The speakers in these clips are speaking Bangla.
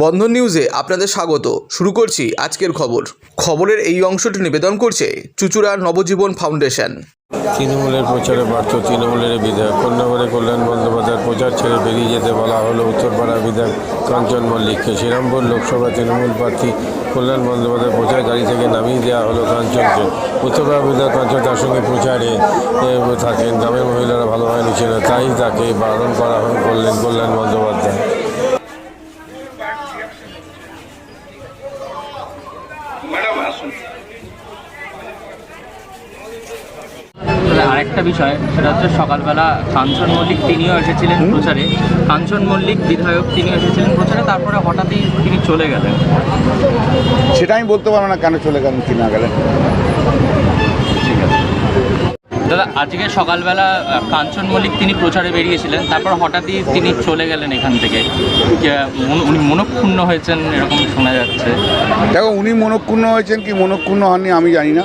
বন্ধন নিউজে আপনাদের স্বাগত। শুরু করছি আজকের খবর। খবরের এই অংশটি নিবেদন করছে চুচুড়ার নবজীবন ফাউন্ডেশন। তৃণমূলের প্রচারে ব্যর্থ তৃণমূলের বিধায়ক। কন্যাগরে কল্যাণ বন্দ্যোপাধ্যায়ের প্রচার ছেড়ে বেরিয়ে যেতে বলা হলো উত্তরপাড়া বিধায়ক কাঞ্চন মল্লিককে। শ্রীরামপুর লোকসভা তৃণমূল প্রার্থী কল্যাণ বন্দ্যোপাধ্যায়ের প্রচার গাড়ি থেকে নামিয়ে দেওয়া হলো কাঞ্চনকে। উত্তরপাড়া বিধায়ক কাঞ্চন তার সঙ্গে প্রচারে থাকেন। গ্রামের মহিলারা ভালোভাবে নিচ্ছে না তাই তাকে বারণ করা করলেন কল্যাণ বন্দ্যোপাধ্যায়। আরেকটা বিষয় সেটা হচ্ছে সকালবেলা কাঞ্চন মল্লিক তিনিও এসেছিলেন প্রচারে। কাঞ্চন মল্লিক বিধায়ক তিনি এসেছিলেন প্রচারে তারপরে হঠাৎই তিনি চলে গেলেন। সেটা আমি বলতে পারব না কেন চলে গেলেন কি না গেলেন ঠিক আছে দাদা আজকে সকালবেলা কাঞ্চন মল্লিক তিনি প্রচারে বেরিয়েছিলেন তারপর হঠাৎই তিনি চলে গেলেন এখান থেকে। উনি মনক্ষুণ্ণ হয়েছেন এরকম শোনা যাচ্ছে। দেখো উনি মনক্ষুণ্ণ হয়েছেন কি মনক্ষুণ্ণ হননি আমি জানি না।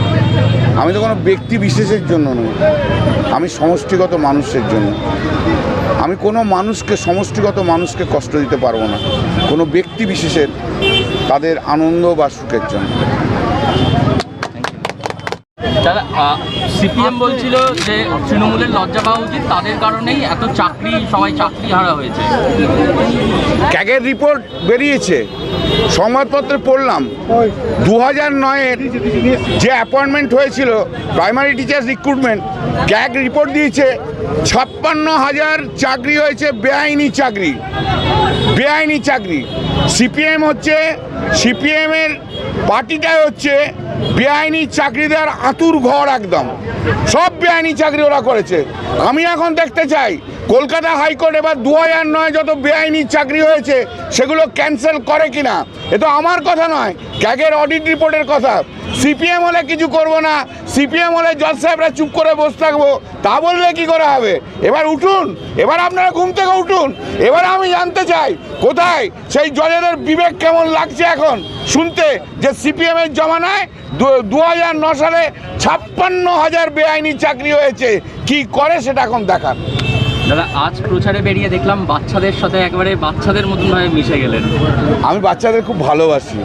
আমি তো কোনো ব্যক্তি বিশেষের জন্য নই। আমি সমষ্টিগত মানুষের জন্য। আমি কোনো মানুষকে, সমষ্টিগত মানুষকে কষ্ট দিতে পারব না। কোনো ব্যক্তি বিশেষের তাদের আনন্দ বা সুখের জন্য। দাদা সিপিএম বলছিল যে তৃণমূলের লজ্জা পাওয়া উচিত, তাদের কারণেই এত চাকরি, সবাই চাকরি হারা হয়েছে। ক্যাগের রিপোর্ট বেরিয়েছে, সংবাদপত্রে পড়লাম দু হাজার নয়ের যে অ্যাপয়েন্টমেন্ট হয়েছিল, primary teacher recruitment, CAG report দিয়েছে, ছাপ্পান্ন হাজার চাকরি হয়েছে, বেআইনি চাকরি। বেআইনি চাকরি। সিপিএম হচ্ছে, সিপিএমের পার্টিটাই হচ্ছে বেআইনি চাকরি দেওয়ার আতুর ঘর একদম। সব বেআইনি চাকরি ওরা করেছে। আমি এখন দেখতে চাই কলকাতা হাইকোর্ট এবার দু হাজার নয় যত বেআইনি চাকরি হয়েছে, সেগুলো ক্যান্সেল করে কিনা? এ তো আমার কথা নয় ক্যাগের অডিট রিপোর্টের কথা। সিপিএম হলে কিছু করব না সিপিএম হলে জজ সাহেবরা চুপ করে বসে থাকব, তা বললে কি করে হবে? এবার উঠুন, এবার আপনারা ঘুম থেকে উঠুন, এবার আমি জানতে চাই, কোথায়? সেই জজেদের বিবেক কেমন লাগছে এখন? শুনতে যে সিপিএম এর জমানায় দু হাজার ন সালে ছাপ্পান্ন হাজার বেআইনি চাকরি হয়েছে, কি করে সেটা এখন দেখান? দাদা, আজ প্রচারে বেরিয়ে দেখলাম বাচ্চাদের সাথে একবারে বাচ্চাদের মতন ভাবে মিশে গেলেন। আমি বাচ্চাদের খুব ভালোবাসি।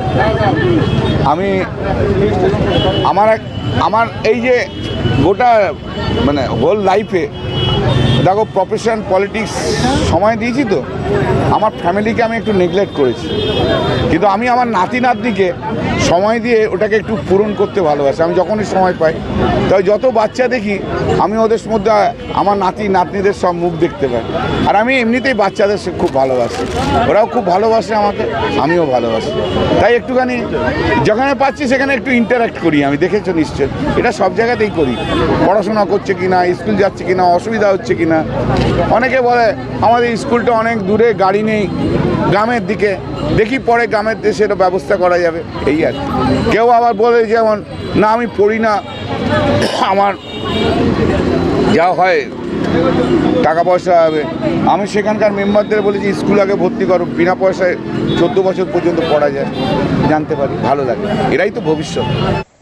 আমি, আমার এক, আমার এই যে গোটা মানে হোল লাইফে দেখো প্রফেশন পলিটিক্স সময় দিয়েছি তো? আমার ফ্যামিলিকে আমি একটু নেগলেক্ট করেছি। কিন্তু আমি আমার নাতি নাতনিকে সময় দিয়ে ওটাকে একটু পূরণ করতে ভালোবাসি। আমি যখনই সময় পাই, তাই যত বাচ্চা দেখি, আমি ওদের মধ্যে আমার নাতি নাতনিদের সব মুখ দেখতে পাই। আর আমি এমনিতেই বাচ্চাদের খুব ভালোবাসি। ওরাও খুব ভালোবাসে আমাকে, আমিও ভালোবাসি। তাই একটুখানি যেখানে পাচ্ছি, সেখানে একটু ইন্টারাক্ট করি আমি, দেখেছ নিশ্চয় এটা সব জায়গাতেই করি। পড়াশোনা করছে কিনা, স্কুল যাচ্ছে কিনা, অসুবিধা হচ্ছে কিনা। অনেকে বলে, আমাদের স্কুলটা অনেক দূরে গাড়ি নেই, গ্রামের দিকে। দেখি পরে গ্রামের দেশে এটা ব্যবস্থা করা যাবে। এই আর। কেউ আবার বলে যেমন, না, আমি পড়ি না। আমার যা হয়, টাকা পয়সা হবে। আমি সেখানকার মেম্বারদের বলেছি, স্কুল আগে ভর্তি করো। বিনা পয়সায় চোদ্দ বছর পর্যন্ত পড়া যায়। জানতে পারি, ভালো লাগে। এরাই তো ভবিষ্যৎ।